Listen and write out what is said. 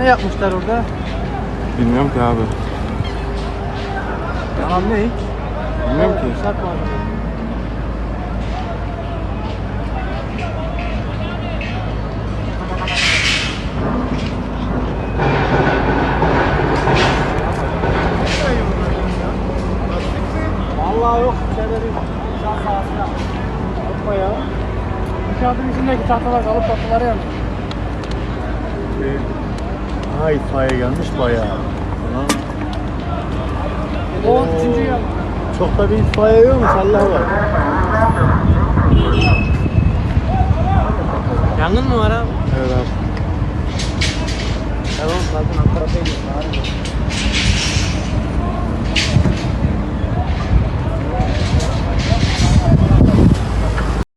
Ne yapmışlar orada? Bilmiyorum ki abi. Yalan ne? Bilmiyorum ki. Satma. Vallahi yok. Şeyleri şans sahasına. Yapma ya. İnşaatın içindeki tahtalar kalıp tahtaları yanmış. Ha itfaiye gelmiş bayağı. Ulan O üçüncü yan. Çok da bir itfaiye yok mu? Allah var. Yangın mı var abi? Evet abi. Tamam zaten Ankara değil.